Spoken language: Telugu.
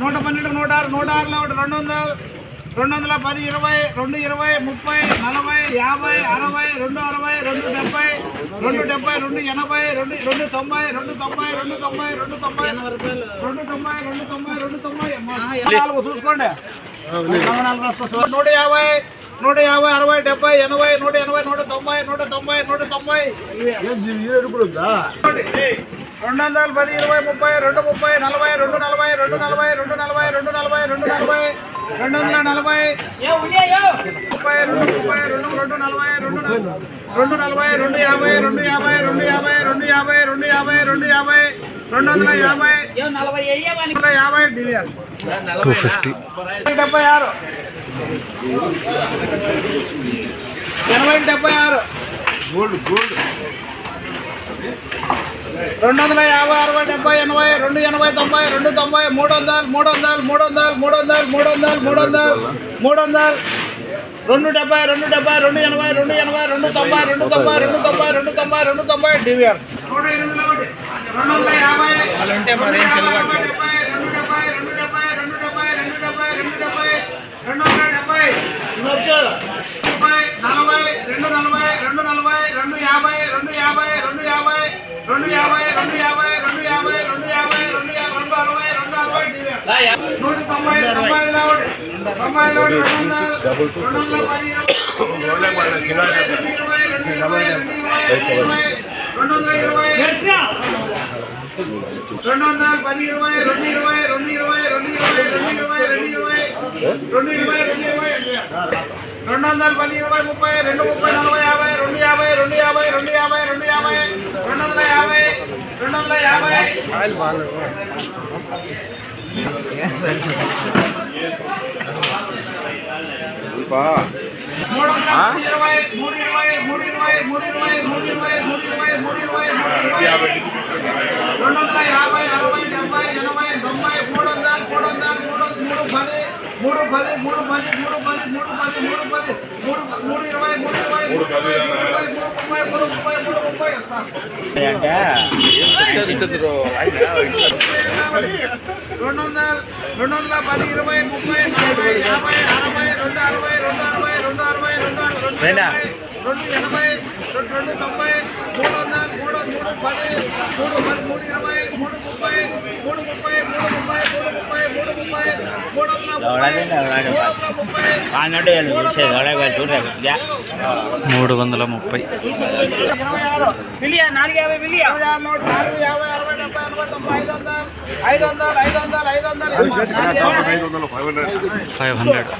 నూట పన్నెండు నూట ఆరు నూట ఆరులో ఒకటి రెండు వందలు. రెండు వందల పది ఇరవై రెండు ఇరవై ముప్పై నలభై యాభై అరవై రెండు అరవై రెండు డెబ్బై రెండు డెబ్బై రెండు ఎనభై రెండు రెండు తొంభై రెండు తొంభై రెండు తొంభై రెండు తొంభై రెండు తొంభై రెండు తొంభై రెండు తొంభై. నాలుగు చూసుకోండి. నూట యాభై నూట యాభై అరవై డెబ్బై ఎనభై నూట ఎనభై నూట తొంభై నూట తొంభై నూట తొంభై. రెండు వందల పది ఇరవై ముప్పై రెండు ముప్పై నలభై రెండు నలభై రెండు నలభై రెండు నలభై రెండు నలభై రెండు నలభై రెండు వందల నలభై ముప్పై రెండు ముప్పై రెండు రెండు నలభై రెండు నలభై రెండు నలభై రెండు యాభై రెండు యాభై రెండు యాభై రెండు యాభై రెండు యాభై రెండు యాభై రెండు వందల యాభై వందల యాభై డెబ్బై ఆరు. ఎనభై డెబ్బై ఆరు రెండు వందల యాభై అరవై డెబ్బై ఎనభై రెండు ఎనభై తొంభై రెండు తొంభై మూడు వందలు మూడు వందలు మూడు వందలు మూడు వందలు మూడు వందలు మూడు వందలు మూడు వందలు రెండు డెబ్బై రెండు డెబ్బై రెండు ఎనభై రెండు ఎనభై రెండు తొంభై రెండు తొంభై రెండు తొంభై రెండు తొంభై రెండు తొంభై డివిఆర్ నూట ఎనిమిది ఒకటి రెండు వందల యాభై రెండు రెండు రెండు రెండు రెండు నలభై రెండు నలభై రెండు నలభై రెండు యాభై రెండు యాభై రెండు యాభై రెండు యాభై రెండు యాభై రెండు యాభై రెండు యాభై రెండు యాభై రెండు అరవై రెండు అరవై నూట తొంభై తొంభై ఐదు ఒకటి తొంభై ఐదు ఒకటి రెండు వందల రెండు వందల పది ఇరవై రెండు ఇరవై రెండు ఇరవై రెండు వందల ఇరవై రెండు వందల పది ఇరవై రెండు ఇరవై రెండు ఇరవై రెండు ఇరవై రెండు ఇరవై రెండు ఇరవై రెండు ఇరవై రెండు ఇరవై రెండు వందల పది ఇరవై ముప్పై రెండు ముప్పై నలభై యాభై రెండు యాభై రెండు యాభై రెండు యాభై రెండు యాభై రెండు వందల యాభై మూడు వందల ఇరవై మూడు ఇరవై మూడు ఇరవై మూడు ఇరవై మూడు ఇరవై మూడు ఇరవై మూడు ఇరవై మూడు ఇరవై రెండు వందల యాభై అరవై డెబ్బై ఎనభై తొంభై మూడు వందల మూడు వందల మూడు మూడు పది మూడు పది మూడు పది మూడు పది మూడు పది మూడు పది మూడు మూడు ఇరవై మూడు ఇరవై మూడు ముప్పై మూడు ముప్పై మూడు ముప్పై మూడు రెండు వందల రెండు వందల పది ఇరవై ముప్పై నలభై యాభై అరవై రెండు అరవై రెండు అరవై రెండు అరవై రెండు రెండు ఎనభై రెండు ఎనభై రెండు రెండు తొంభై మూడు వందల మూడు మూడు పది మూడు పది మూడు ఇరవై మూడు ముప్పై మూడు ముప్పై మూడు ముప్పై మూడు ముప్పై మూడు ముప్పై మూడు వందల ముప్పై మూడు వందల ముప్పై మూడు వందల ముప్పై ఇరవై ఆరు నాలుగు యాభై ఇరవై ఆరు నూట నాలుగు యాభై అరవై డెబ్బై ఎనభై తొంభై ఐదు వందలు ఐదు వందలు ఐదు వందలు ఐదు వందలు ఐదు వందలు ఫైవ్ హండ్రెడ్